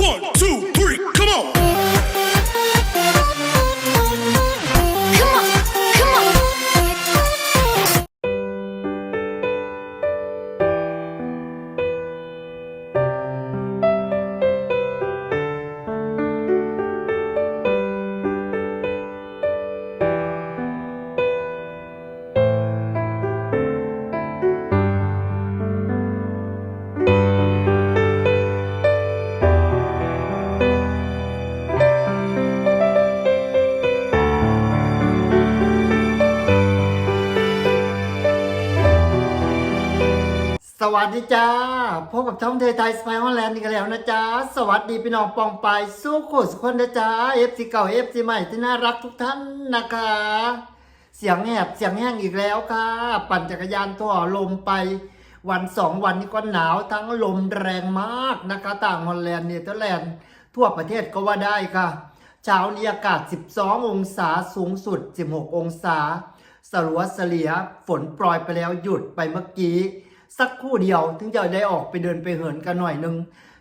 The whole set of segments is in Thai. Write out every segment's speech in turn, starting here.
One, two, three, สวัสดีจ้า พบกับท้องเทยไทยสไปฮอลแลนด์นี่กันแล้วนะจ๊ะสวัสดีพี่น้องปองไปสู้โคสุคนนะจ๊ะเอฟซีเก่าเอฟซีใหม่ที่น่ารักทุกท่านนะคะ เสียงแหบเสียงแห้งอีกแล้วค่ะ ปั่นจักรยานตัวลมไป วันสองวันนี้ก็หนาวทั้งลมแรงมากนะคะ ต่างฮอลแลนด์เนเธอร์แลนด์ทั่วประเทศก็ว่าได้ค่ะ เช้านี้อากาศ 12 องศาสูงสุด 16 องศา สลัวเสลียฝนปล่อยไปแล้วหยุดไปเมื่อกี้ สักคู่เดียว ถึงจะได้ออกไปเดินไปเหินกันหน่อยหนึง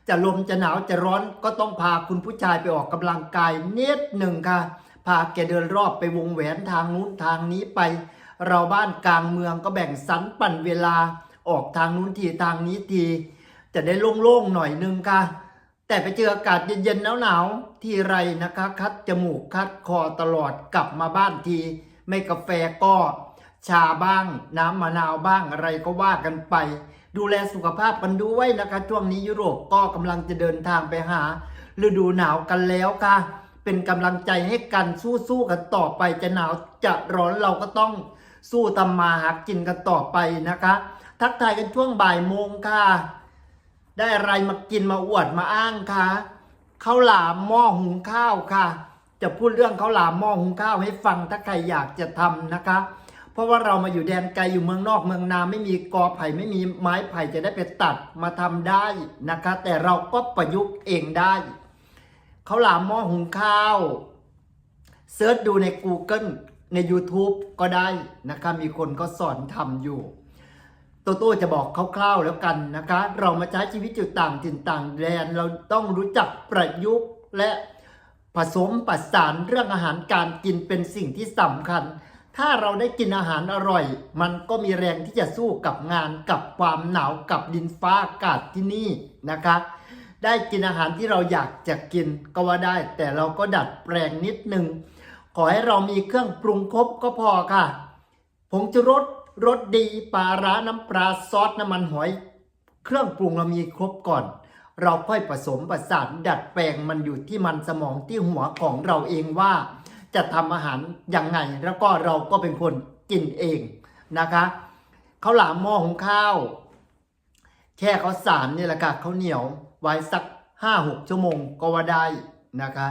จะลมจะหนาวจะร้อนก็ต้องพาคุณผู้ชายไปออกกำลังกายนิดหนึ่งค่ะ พาแกเดินรอบไปวงแหวนทางนู้นทางนี้ไป เราบ้านกลางเมืองก็แบ่งสรรปั่นเวลาออกทางนู้นทีทางนี้ที จะได้โล่งๆหน่อยหนึงค่ะ แต่ไปเจออากาศเย็นๆหนาวๆที่ไรนะคะ คัดจมูกคัดคอตลอดกลับมาบ้านที ไม่กาแฟก็ ชาบ้าง น้ำมะนาวบ้างอะไรก็ว่ากันไป ดูแลสุขภาพกันด้วยนะคะ ช่วงนี้ยุโรปก็กำลังจะเดินทางไปหาฤดูหนาวกันแล้วค่ะ เป็นกำลังใจให้กันสู้ๆกันต่อไปจะหนาวจะร้อนเราก็ต้องสู้ทำมาหากินกันต่อไปนะคะ ทักทายกันช่วงบ่ายโมงค่ะ ได้อะไรมากินมาอวดมาอ้างคะข้าวหลามหม้อหุงข้าวค่ะ จะพูดเรื่องข้าวหลามหม้อหุงข้าวให้ฟังถ้าใครอยากจะทำนะคะ ราะว่าเรามาอยู่แดนไกลอยู่เมืองนอกเมืองนาไม่มีกอไผ่ไม่มีไม้ไผ่จะได้ไปตัดมาทำได้นะคะ แต่เราก็ประยุกต์เองได้เขาหลามหม้อหุงข้าวเซิร์ชดูใน Google ใน YouTube ก็ได้นะคะ มีคนก็สอนทำอยู่โตโต้จะบอกคร่าวๆแล้วกันนะคะ เรามาใช้ชีวิตอยู่ต่างถิ่นต่างแดนเราต้องรู้จักประยุกต์และผสมประสานเรื่องอาหารการกินเป็นสิ่งที่สำคัญ ถ้าเราได้กินอาหารอร่อย มันก็มีแรงที่จะสู้กับงานกับความหนาวกับดินฟ้าอากาศที่นี่นะคะ ได้กินอาหารที่เราอยากจะกินก็ว่าได้ แต่เราก็ดัดแปลงนิดนึง ขอให้เรามีเครื่องปรุงครบก็พอค่ะผงชูรสรสดีปลาร้าน้ำปลาซอสน้ำมันหอย เครื่องปรุงเรามีครบก่อน เราค่อยผสมประสานดัดแปลงมันอยู่ที่มันสมองที่หัวของเราเองว่า จะทำอาหารยังไง แล้วก็เราก็เป็นคนกินเองนะคะข้าวหลามหม้อหุงข้าวแค่ข้าวสารนี่แหละค่ะข้าวเหนียวไว้สักห้าหกชั่วโมงก็ว่าได้นะคะ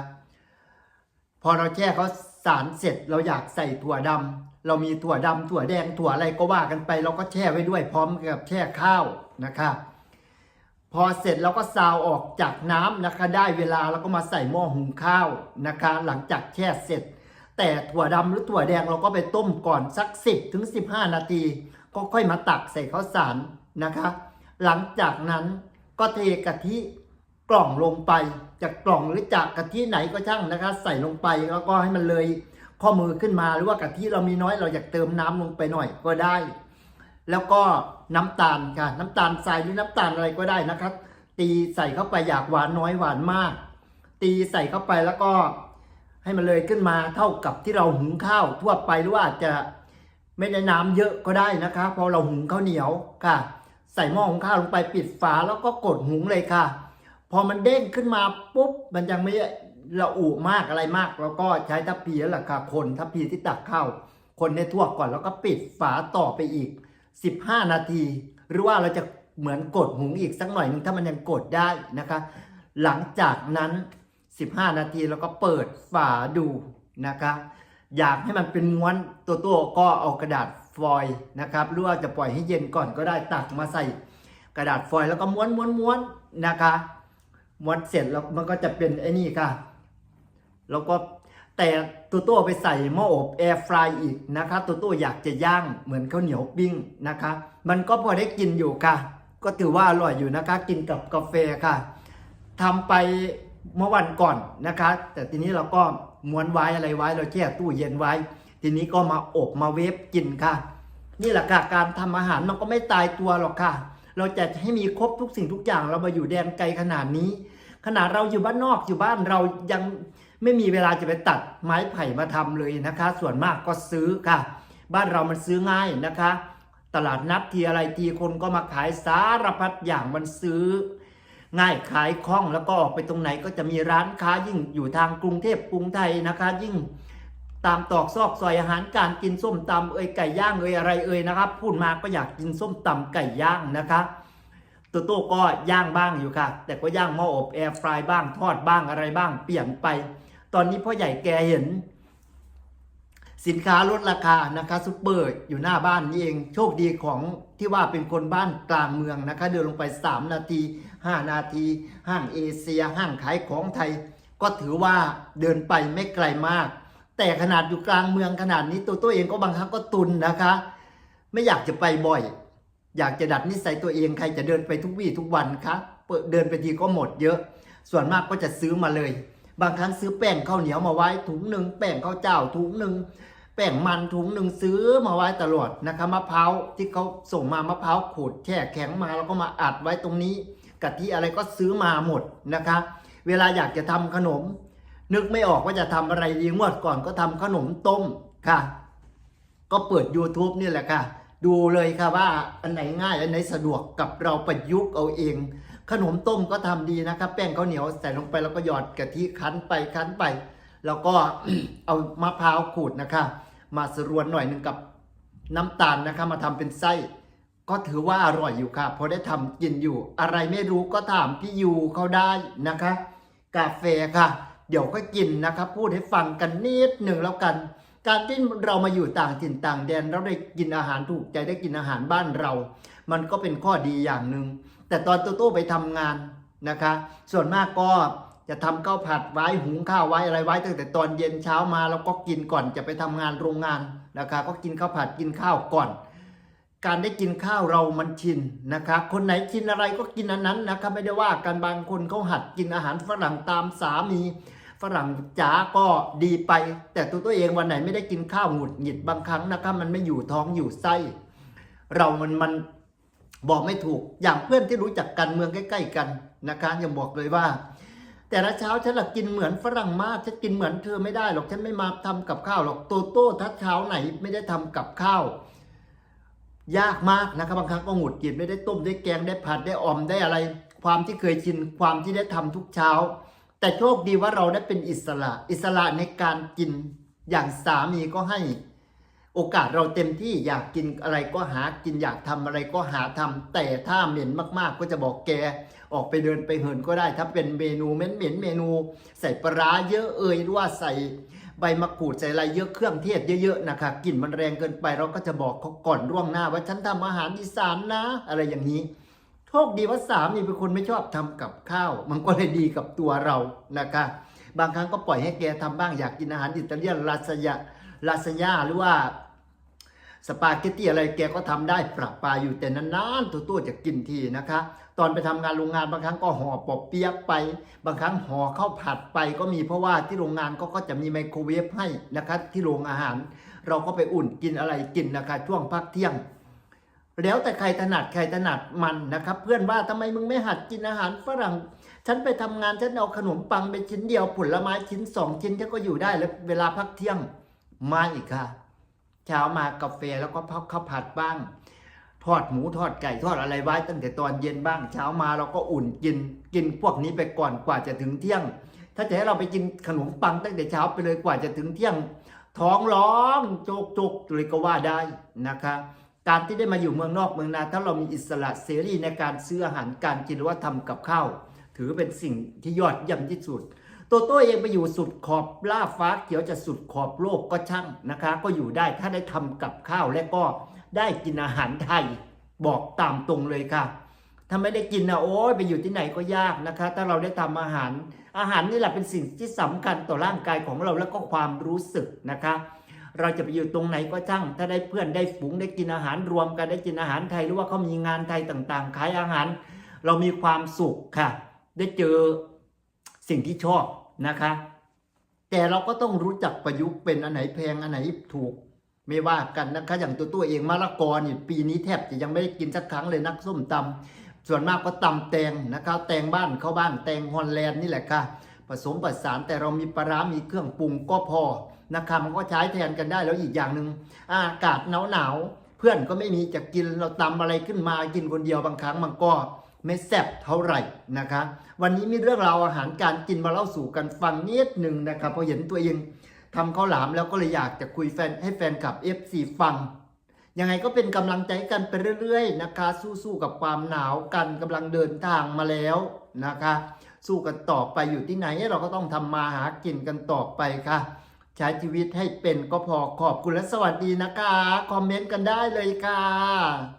พอเราแช่เขาสารเสร็จเราอยากใส่ถั่วดำเรามีถั่วดำถั่วแดงถั่วอะไรก็ว่ากันไป เราก็แช่ไว้ด้วยพร้อมกับแช่ข้าวนะคะ พอเสร็จเราก็ซาวออกจากน้ำนะคะ ได้เวลาเราก็มาใส่หม้อหุงข้าวนะคะ หลังจากแช่เสร็จ แต่ถั่วดำหรือถั่วแดงเราก็ไปต้มก่อนสัก 10ถึง15 นาที ก็ค่อยมาตักใส่ข้าวสารนะคะ หลังจากนั้นก็เทกะทิกล่องลงไป จากกล่องหรือจากกะทิไหนก็ช่างนะคะ ใส่ลงไปแล้วก็ให้มันเลยข้อมือขึ้นมาหรือว่ากะทิเรามีน้อยเราอยากเติมน้ำลงไปหน่อยก็ได้ แล้วก็น้ำตาลค่ะน้ำตาลทรายหรือน้ำตาลอะไรก็ได้นะครับ ตีใส่เข้าไปอยากหวานน้อยหวานมาก ตีใส่เข้าไปแล้วก็ให้มันเลยขึ้นมาเท่ากับที่เราหุงข้าวทั่วไปหรือว่าอาจจะไม่ได้น้ำเยอะก็ได้นะคะพราะเราหุงข้าวเหนียวค่ะ ใส่หม้อหุงข้าวลงไปปิดฝาแล้วก็กดหุงเลยค่ะ พอมันเด้งขึ้นมาปุ๊บมันยังไม่ระอุมากอะไรมาก แล้วก็ใช้ทัพพีแล้วล่ะค่ะคนทัพพีที่ตักข้าวคนในทั่วก่อนแล้วก็ปิดฝาต่อไปอีก 15 นาที หรือว่าเราจะเหมือนกดหุงอีกสักหน่อยหนึงถ้ามันยังกดได้นะคะ หลังจากนั้น 15 นาทีแล้วก็เปิดฝาดูนะคะ อยากให้มันเป็นม้วนตัวตัวก็เอากระดาษฟอยล์นะครับหรือว่าจะปล่อยให้เย็นก่อนก็ได้ตักมาใส่กระดาษฟอยล์แล้วก็ม้วนม้วนม้วนนะคะม้วนเสร็จแล้วมันก็จะเป็นไอ้นี่ค่ะ แล้วก็ แต่ตัวตัวไปใส่หม้ออบแอร์ฟรายอีกนะคะตัวตัวอยากจะย่างเหมือนข้าวเหนียวปิ้งนะคะ มันก็พอได้กินอยู่ค่ะ ก็ถือว่าอร่อยอยู่นะคะ กินกับกาแฟค่ะทำไปเมื่อวันก่อนนะคะ แต่ทีนี้เราก็ม้วนไว้อะไรไว้ เราแช่ตู้เย็นไว้ ทีนี้ก็มาอบมาเวฟกินค่ะ นี่แหละค่ะการทำอาหารมันก็ไม่ตายตัวหรอกค่ะ เราจะให้มีครบทุกสิ่งทุกอย่างเรามาอยู่แดนไกลขนาดนี้ ขนาดเราอยู่บ้านนอกอยู่บ้านเรายัง ไม่มีเวลาจะไปตัดไม้ไผ่มาทำเลยนะคะ ส่วนมากก็ซื้อค่ะ บ้านเรามันซื้อง่ายนะคะ ตลาดนัดทีอะไรทีคนก็มาขายสารพัดอย่างมันซื้อ ง่ายขายคล่องแล้วก็ออกไปตรงไหนก็จะมีร้านค้ายิ่งอยู่ทางกรุงเทพกรุงไทยนะคะ ยิ่งตามตอกซอกซอยอาหารการกินส้มตำเอ่ยไก่ย่างเอ่ยอะไรเอ่ยนะครับพูดมาก็อยากกินส้มตำไก่ย่างนะคะตัวโต้ก็ย่างบ้างอยู่ค่ะ แต่ก็ย่างหม้ออบแอร์ฟรายบ้างทอดบ้างอะไรบ้างเปลี่ยนไป ตอนนี้พ่อใหญ่แกเห็น สินค้าลดราคานะคะซุปเปอร์อยู่หน้าบ้านนี่เอง โชคดีของที่ว่าเป็นคนบ้านกลางเมืองนะคะ เดินลงไป 3 นาที 5 นาที ห้างเอเชีย ห้างขายของไทย ก็ถือว่าเดินไปไม่ไกลมาก แต่ขนาดอยู่กลางเมืองขนาดนี้ตัวตัวเองก็บางครั้งก็ตุนนะคะ ไม่อยากจะไปบ่อย อยากจะดัดนิสัยตัวเองใครจะเดินไปทุกวี่ทุกวันคะเปิดเดินไปทีก็หมดเยอะ ส่วนมากก็จะซื้อมาเลย บางครั้งซื้อแป้งข้าวเหนียวมาไว้ถุงหนึ่งแป้งข้าวเจ้าถุงหนึ่งแป้งมันถุงหนึ่งซื้อมาไว้ตลอดนะคะมะพร้าวที่เขาส่งมามะพร้าวขูดแช่แข็งมาแล้วก็มาอัดไว้ตรงนี้กะทิอะไรก็ซื้อมาหมดนะคะ เวลาอยากจะทำขนม นึกไม่ออกว่าจะทำอะไรดีงวดก่อนก็ทำขนมต้มค่ะ ก็เปิด YouTube นี่แหละค่ะ ดูเลยค่ะว่าอันไหนง่ายอันไหนสะดวกกับเราประยุกต์เอาเอง ขนมต้มก็ทำดีนะครับ แป้งข้าวเหนียวใส่ลงไปแล้วก็หยอดกะทิคั้นไปคั้นไป แล้วก็เอามะพร้าวขูดนะคะ มาสรวนหน่อยหนึ่งกับน้ำตาลนะคะ มาทำเป็นไส้ ก็ถือว่าอร่อยอยู่ค่ะพราะได้ทำกินอยู่ อะไรไม่รู้ก็ถามพี่ยูเขาได้นะคะ กาแฟค่ะ เดี๋ยวก็กินนะคะพูดให้ฟังกันนิดหนึ่งแล้วกัน การที่เรามาอยู่ต่างถิ่นต่างแดนเราได้กินอาหารถูกใจได้กินอาหารบ้านเรา มันก็เป็นข้อดีอย่างหนึ่ง แต่ตอนโตโต้ไปทำงานนะคะ ส่วนมากก็จะทำข้าวผัดไว้หุงข้าวไว้อะไรไว้ตั้งแต่ตอนเย็นเช้ามาแล้วก็กินก่อนจะไปทำงานโรงงานนะคะก็กินข้าวผัดกินข้าวก่อน การได้กินข้าวเรามันชินนะคะคนไหนชินอะไรก็กินอันนั้นนะคะไม่ได้ว่ากันบางคนเขาหัดกินอาหารฝรั่งตามสามีฝรั่งจ๋าก็ดีไป แต่ตัวตัวเองวันไหนไม่ได้กินข้าวหงุดหงิดบางครั้งนะคะมันไม่อยู่ท้องอยู่ไส้ เรามันมัน บอกไม่ถูกอย่างเพื่อนที่รู้จักกันเมืองใกล้ ๆ กันนะคะยังบอกเลยว่า แต่ละเช้าฉันละกินเหมือนฝรั่งมากฉันกินเหมือนเธอไม่ได้หรอกฉันไม่มาทำกับข้าวหรอกโตโต้ทัดเช้าไหนไม่ได้ทำกับข้าว ยากมากนะครับบางครั้งก็หงุดหงิดไม่ได้ต้มได้แกงได้ผัดได้ออมได้อะไร ความที่เคยชินความที่ได้ทำทุกเช้า แต่โชคดีว่าเราได้เป็นอิสระ อิสระในการกินอย่างสามีก็ให้ โอกาสเราเต็มที่อยากกินอะไรก็หากินอยากทำอะไรก็หาทำแต่ถ้าเหม็นมากๆ ก็จะบอกแก ออกไปเดินไปเหินก็ได้ ถ้าเป็นเมนูเหม็นเหม็นเมนู ใส่ปลาเยอะเอ่ยหรือว่าใส่ใบมะกรูดใส่อะไรเยอะเครื่องเทศเยอะๆนะคะกลิ่นมันแรงเกินไปเราก็จะบอกเขาก่อนล่วงหน้า ว่าฉันทำอาหารอีสานนะ อะไรอย่างนี้โชคดีว่าสามีเป็นคนไม่ชอบทำกับข้าว มันก็เลยดีกับตัวเรานะคะ บางครั้งก็ปล่อยให้แกทำบ้างอยากกินอาหารอิตาเลียนลาซายาลาซายาหรือว่า สปาเกตตี้อะไรแกก็ทำได้ปรับปลาอยู่แต่นานๆตัวตัวจะกินทีนะคะ ตอนไปทำงานโรงงานบางครั้งก็ห่อปอบเปียะไป บางครั้งห่อข้าวผัดไปก็มีเพราะว่าที่โรงงานก็ก็จะมีไมโครเวฟให้นะคะที่โรงอาหาร เราก็ไปอุ่นกินอะไรกินนะคะ ช่วงพักเที่ยง แล้วแต่ใครถนัดใครถนัดมันนะครับ เพื่อนว่าทำไมมึงไม่หัดกินอาหารฝรั่งฉันไปทำงานฉันเอาขนมปังไปชิ้นเดียวผลไม้ชิ้นสองชิ้นฉันก็อยู่ได้แล้วเวลาพักเที่ยงมาอีกค่ะ เช้ามากาแฟแล้วก็พักข้าวผัดบ้าง ทอดหมูทอดไก่ทอดอะไรไว้ ตั้งแต่ตอนเย็นบ้าง เช้ามาเราก็อุ่นกินกินพวกนี้ไปก่อนกว่าจะถึงเที่ยง ถ้าจะให้เราไปกินขนมปังตั้งแต่เช้าไปเลยกว่าจะถึงเที่ยง ท้องร้องโจกจกเลยก็ว่าได้นะคะการที่ได้มาอยู่เมืองนอกเมืองนาถ้าเรามีอิสระเสรีในการซื้ออาหารการกินหรือว่าทำกับข้าวถือเป็นสิ่งที่ยอดเยี่ยมที่สุด ตัวโต้เองไปอยู่สุดขอบล่าฟ้าเขียวจะสุดขอบโลกก็ช่างนะคะ ก็อยู่ได้ถ้าได้ทำกับข้าวและก็ได้กินอาหารไทยบอกตามตรงเลยค่ะ ถ้าไม่ได้กินนะโอ้ยไปอยู่ที่ไหนก็ยากนะคะ ถ้าเราได้ทำอาหาร อาหารนี่แหละเป็นสิ่งที่สำคัญต่อร่างกายของเราและก็ความรู้สึกนะคะ เราจะไปอยู่ตรงไหนก็ช่าง ถ้าได้เพื่อนได้ฝูงได้กินอาหารรวมกันได้กินอาหารไทยหรือว่าเขามีงานไทยต่างๆขายอาหาร เรามีความสุขค่ะ ได้เจอ สิ่งที่ชอบนะคะ แต่เราก็ต้องรู้จักประยุกต์เป็นอันไหนแพงอันไหนถูก ไม่ว่ากันนะคะ อย่างตัวตัวเองมะละกอนี่ปีนี้แทบจะยังไม่ได้กินสักครั้งเลยนักส้มตำส่วนมากก็ตำแตงนะคะ แตงบ้านเขาบ้านแตงฮอลแลนด์นี่แหละค่ะ ผสมผสานแต่เรามีปลาร้ามีเครื่องปรุงก็พอนะคะมันก็ใช้แทนกันได้แล้วอีกอย่างหนึ่งอากาศหนาวหนาวๆเพื่อนก็ไม่มีจะกินเราตำอะไรขึ้นมากินคนเดียวบางครั้งมันก็ ไม่แซ่บเท่าไหร่นะคะ วันนี้มีเรื่องราวอาหารการกินมาเล่าสู่กันฟังนิดหนึ่งนะครับพอเห็นตัวเองทำข้าวหลามแล้วก็เลยอยากจะคุยแฟนให้แฟนคลับ FC ฟังยังไงก็เป็นกำลังใจกันไปเรื่อยๆนะคะ สู้ๆกับความหนาวกันกำลังเดินทางมาแล้วนะคะ สู้กันต่อไปอยู่ที่ไหนเราก็ต้องทำมาหากินกันต่อไปค่ะ ใช้ชีวิตให้เป็นก็พอขอบคุณและสวัสดีนะคะ คอมเมนต์กันได้เลยค่ะ